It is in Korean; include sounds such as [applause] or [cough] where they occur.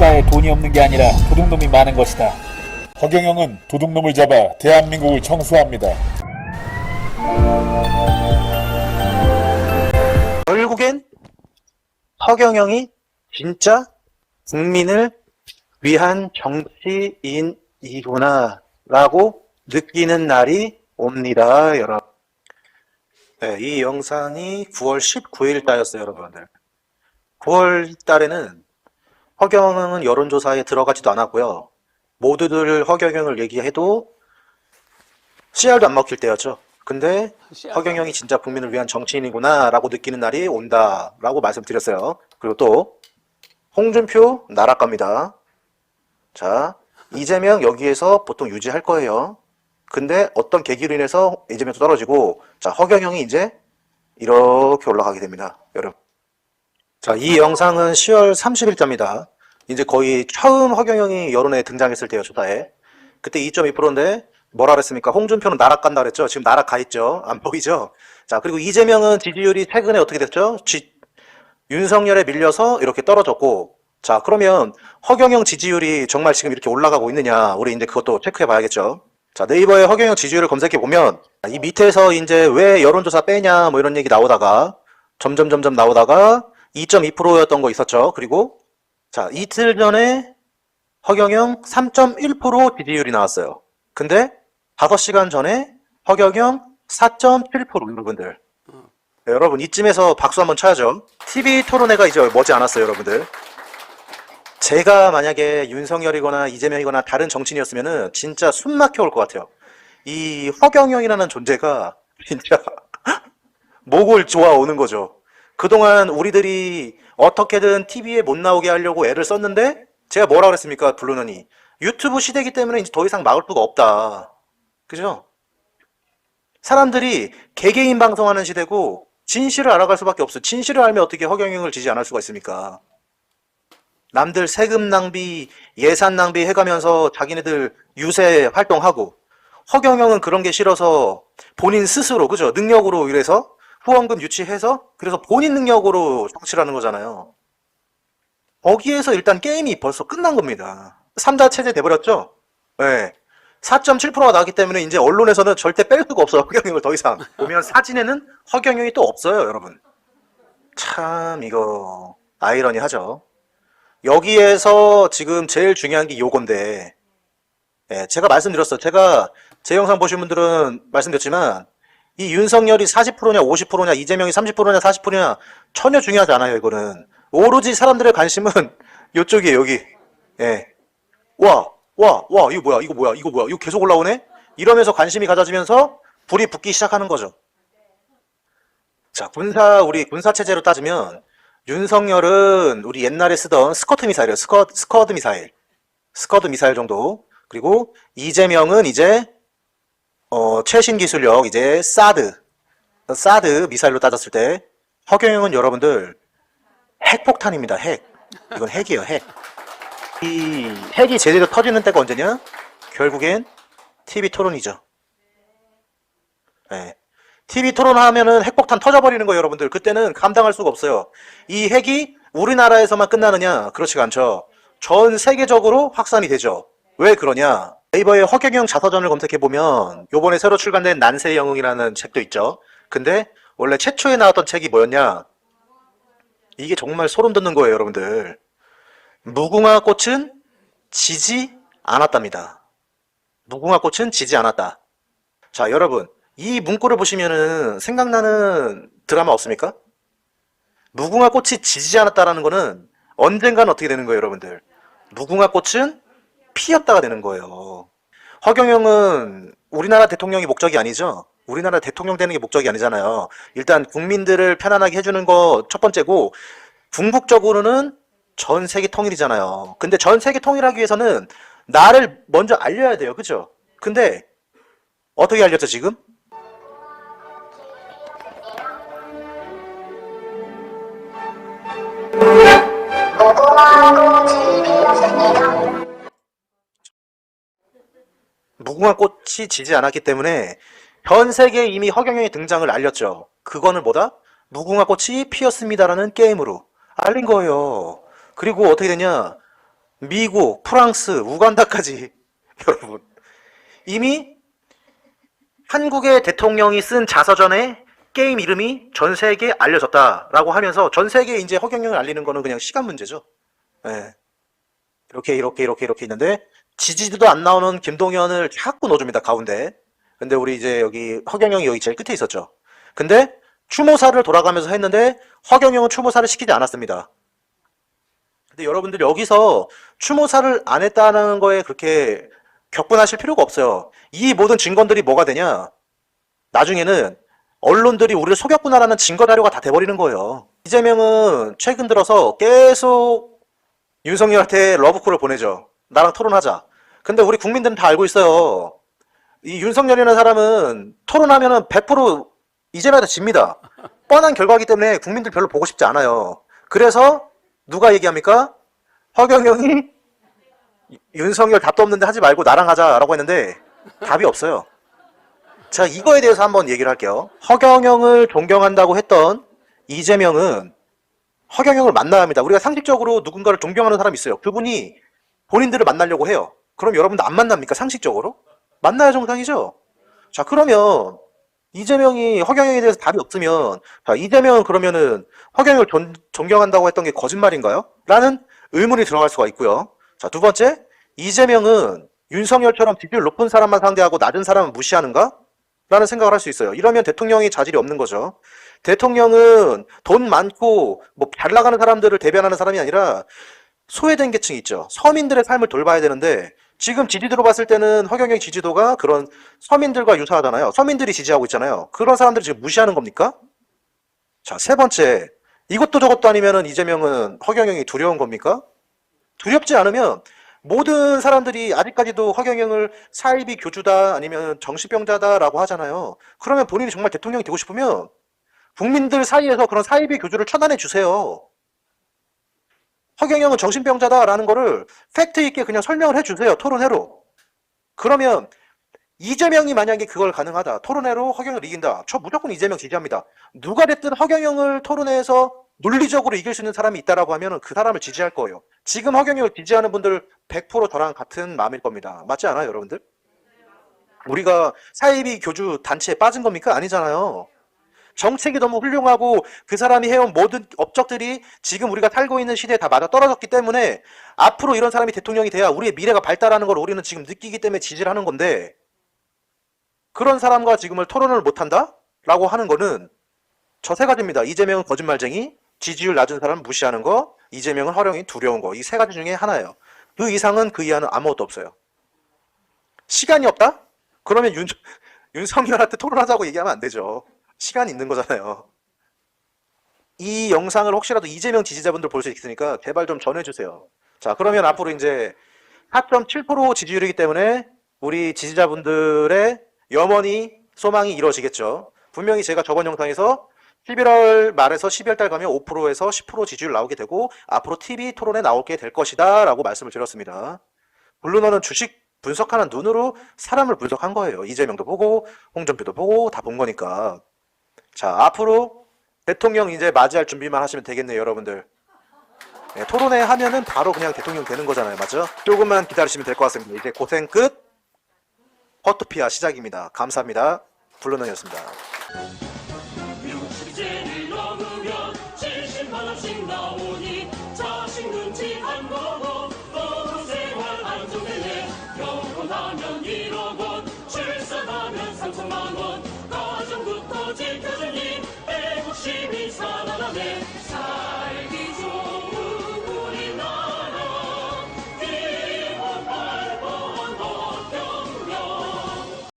국가에 돈이 없는 게 아니라 도둑놈이 많은 것이다. 허경영은 도둑놈을 잡아 대한민국을 청소합니다. 결국엔 허경영이 진짜 국민을 위한 정치인이구나 라고 느끼는 날이 옵니다 여러분 네, 이 영상이 9월 19일 따였어요 여러분들 9월 달에는 허경영은 여론조사에 들어가지도 않았고요 모두들 허경영을 얘기해도 씨알도 안 먹힐 때였죠 근데 허경영이 진짜 국민을 위한 정치인이구나 라고 느끼는 날이 온다 라고 말씀드렸어요. 그리고 또 홍준표 나락 갑니다. 자 이재명 여기에서 보통 유지할 거예요. 근데 어떤 계기로 인해서 이재명도 떨어지고 자 허경영이 이제 이렇게 올라가게 됩니다. 여러분. 자 이 영상은 10월 30일자입니다. 이제 거의 처음 허경영이 여론에 등장했을 때요 조사에. 그때 2.2%인데 뭐라 그랬습니까? 홍준표는 나락간다 그랬죠. 지금 나락가 있죠. 안 보이죠? 자, 그리고 이재명은 지지율이 최근에 어떻게 됐죠? 지- 윤석열에 밀려서 이렇게 떨어졌고, 자, 그러면 허경영 지지율이 정말 지금 이렇게 올라가고 있느냐? 우리 이제 그것도 체크해 봐야겠죠. 자, 네이버에 허경영 지지율을 검색해 보면, 이 밑에서 이제 왜 여론조사 빼냐? 뭐 이런 얘기 나오다가, 점점 점점 나오다가 2.2%였던 거 있었죠. 그리고, 자, 이틀 전에 허경영 3.1% 지지율이 나왔어요. 근데 5시간 전에 허경영 4.7% 여러분들. 네, 여러분 이쯤에서 박수 한번 쳐야죠. TV 토론회가 이제 머지 않았어요, 여러분들. 제가 만약에 윤석열이거나 이재명이거나 다른 정치인이었으면은 진짜 숨 막혀 올 것 같아요. 이 허경영이라는 존재가 [laughs] 진짜 [laughs] 목을 좋아 오는 거죠. 그동안 우리들이 어떻게든 TV에 못 나오게 하려고 애를 썼는데 제가 뭐라 그랬습니까? 블루너니. 유튜브 시대이기 때문에 이제 더 이상 막을 수가 없다. 그죠? 사람들이 개개인 방송하는 시대고 진실을 알아갈 수밖에 없어요. 진실을 알면 어떻게 허경영을 지지 않을 수가 있습니까? 남들 세금 낭비, 예산 낭비 해가면서 자기네들 유세 활동하고 허경영은 그런 게 싫어서 본인 스스로 그죠? 능력으로 이래서 후원금 유치해서 그래서 본인 능력으로 정치라는 거잖아요. 거기에서 일단 게임이 벌써 끝난 겁니다. 3자 체제 돼버렸죠? 네. 4.7%가 나왔기 때문에 이제 언론에서는 절대 뺄 수가 없어요. [laughs] 허경영을 더 이상. 보면 사진에는 허경영이 또 없어요, 여러분. 참, 이거, 아이러니 하죠. 여기에서 지금 제일 중요한 게 요건데, 예, 제가 말씀드렸어요. 제가 제 영상 보신 분들은 말씀드렸지만, 이 윤석열이 40%냐, 50%냐, 이재명이 30%냐, 40%냐, 전혀 중요하지 않아요, 이거는. 오로지 사람들의 관심은 [laughs] 요쪽이에요, 여기. 예. 와, 와, 와, 이거 뭐야, 이거 뭐야, 이거 뭐야, 이거 계속 올라오네? 이러면서 관심이 가져지면서 불이 붙기 시작하는 거죠. 자, 군사, 우리 군사체제로 따지면, 윤석열은 우리 옛날에 쓰던 스커트 미사일이에요. 스커, 스커드 미사일. 스커드 미사일 정도. 그리고 이재명은 이제, 어, 최신 기술력, 이제 사드. 사드 미사일로 따졌을 때, 허경영은 여러분들, 핵폭탄입니다, 핵. 이건 핵이에요, 핵. 이 핵이 제대로 터지는 때가 언제냐? 결국엔 TV 토론이죠. 네. TV 토론하면은 핵폭탄 터져버리는 거예요, 여러분들. 그때는 감당할 수가 없어요. 이 핵이 우리나라에서만 끝나느냐? 그렇지가 않죠. 전 세계적으로 확산이 되죠. 왜 그러냐? 네이버에 허경영 자서전을 검색해보면 요번에 새로 출간된 난세의 영웅이라는 책도 있죠. 근데 원래 최초에 나왔던 책이 뭐였냐? 이게 정말 소름 돋는 거예요, 여러분들. 무궁화 꽃은 지지 않았답니다. 무궁화 꽃은 지지 않았다. 자, 여러분. 이 문구를 보시면은 생각나는 드라마 없습니까? 무궁화 꽃이 지지 않았다라는 거는 언젠가는 어떻게 되는 거예요, 여러분들? 무궁화 꽃은 피었다가 되는 거예요. 허경영은 우리나라 대통령이 목적이 아니죠? 우리나라 대통령 되는 게 목적이 아니잖아요. 일단 국민들을 편안하게 해주는 거 첫 번째고, 궁극적으로는 전 세계 통일이잖아요. 근데 전 세계 통일하기 위해서는 나를 먼저 알려야 돼요. 그죠? 근데 어떻게 알렸죠, 지금? 무궁화 꽃이 지지 않았기 때문에 전 세계에 이미 허경영의 등장을 알렸죠. 그거는 뭐다? 무궁화 꽃이 피었습니다라는 게임으로 알린 거예요. 그리고 어떻게 되냐? 미국, 프랑스, 우간다까지 [laughs] 여러분 이미 한국의 대통령이 쓴 자서전에 게임 이름이 전 세계에 알려졌다라고 하면서 전 세계에 이제 허경영을 알리는 거는 그냥 시간 문제죠. 예. 이렇게 이렇게 이렇게 이렇게 있는데 지지도 안 나오는 김동연을 자꾸 넣어줍니다 가운데. 근데 우리 이제 여기 허경영이 여기 제일 끝에 있었죠. 근데 추모사를 돌아가면서 했는데 허경영은 추모사를 시키지 않았습니다. 근데 여러분들 여기서 추모사를 안 했다는 거에 그렇게 격분하실 필요가 없어요. 이 모든 증거들이 뭐가 되냐? 나중에는 언론들이 우리를 속였구나라는 증거 자료가 다 돼버리는 거예요. 이재명은 최근 들어서 계속 윤석열한테 러브콜을 보내죠. 나랑 토론하자. 근데 우리 국민들은 다 알고 있어요. 이 윤석열이라는 사람은 토론하면은 100% 이재명한테 집니다. 뻔한 결과이기 때문에 국민들 별로 보고 싶지 않아요. 그래서 누가 얘기합니까? 허경영이 윤석열 답도 없는데 하지 말고 나랑 하자라고 했는데 답이 없어요. 자, 이거에 대해서 한번 얘기를 할게요. 허경영을 존경한다고 했던 이재명은 허경영을 만나야 합니다. 우리가 상식적으로 누군가를 존경하는 사람이 있어요. 그분이 본인들을 만나려고 해요. 그럼 여러분도 안 만납니까? 상식적으로? 만나야 정상이죠? 자, 그러면 이재명이 허경영에 대해서 답이 없으면 자, 이재명은 그러면은 허경영을 존, 존경한다고 했던 게 거짓말인가요? 라는 의문이 들어갈 수가 있고요. 자, 두 번째, 이재명은 윤석열처럼 지지율 높은 사람만 상대하고 낮은 사람은 무시하는가? 라는 생각을 할 수 있어요. 이러면 대통령이 자질이 없는 거죠. 대통령은 돈 많고 뭐 잘 나가는 사람들을 대변하는 사람이 아니라 소외된 계층이 있죠. 서민들의 삶을 돌봐야 되는데 지금 지지도로 봤을 때는 허경영 지지도가 그런 서민들과 유사하잖아요. 서민들이 지지하고 있잖아요. 그런 사람들을 지금 무시하는 겁니까? 자, 세 번째. 이것도 저것도 아니면은 이재명은 허경영이 두려운 겁니까? 두렵지 않으면 모든 사람들이 아직까지도 허경영을 사이비 교주다 아니면 정신병자다라고 하잖아요. 그러면 본인이 정말 대통령이 되고 싶으면 국민들 사이에서 그런 사이비 교주를 처단해 주세요. 허경영은 정신병자다라는 거를 팩트 있게 그냥 설명을 해 주세요. 토론회로. 그러면 이재명이 만약에 그걸 가능하다. 토론회로 허경영을 이긴다. 저 무조건 이재명 지지합니다. 누가 됐든 허경영을 토론회에서 논리적으로 이길 수 있는 사람이 있다라고 하면 그 사람을 지지할 거예요. 지금 허경영을 지지하는 분들 100% 저랑 같은 마음일 겁니다. 맞지 않아요, 여러분들? 우리가 사이비 교주 단체에 빠진 겁니까? 아니잖아요. 정책이 너무 훌륭하고 그 사람이 해온 모든 업적들이 지금 우리가 살고 있는 시대에 다 맞아 떨어졌기 때문에 앞으로 이런 사람이 대통령이 돼야 우리의 미래가 발달하는 걸 우리는 지금 느끼기 때문에 지지를 하는 건데 그런 사람과 지금을 토론을 못한다? 라고 하는 거는 저 세 가지입니다. 이재명은 거짓말쟁이, 지지율 낮은 사람 무시하는 거, 이재명은 허령이 두려운 거. 이 세 가지 중에 하나예요. 그 이상은 그 이하는 아무것도 없어요. 시간이 없다? 그러면 윤, [laughs] 윤석열한테 토론하자고 얘기하면 안 되죠. 시간이 있는 거잖아요. 이 영상을 혹시라도 이재명 지지자분들 볼 수 있으니까 제발 좀 전해주세요. 자, 그러면 앞으로 이제 4.7% 지지율이기 때문에 우리 지지자분들의 염원이 소망이 이루어지겠죠. 분명히 제가 저번 영상에서 11월 말에서 12월 달 가면 5%에서 10% 지지율 나오게 되고 앞으로 TV 토론에 나오게 될 것이다 라고 말씀을 드렸습니다. 블루너는 주식 분석하는 눈으로 사람을 분석한 거예요. 이재명도 보고 홍준표도 보고 다 본 거니까. 자, 앞으로 대통령 이제 맞이할 준비만 하시면 되겠네요, 여러분들. 네, 토론회 하면은 바로 그냥 대통령 되는 거잖아요, 맞죠? 조금만 기다리시면 될 것 같습니다. 이제 고생 끝. 허투피아 시작입니다. 감사합니다. 블루너였습니다. 육지를 넘으면 70만 원씩 나오니 자식 눈치 안 보고 노후 생활 안정될래 결혼하면 이런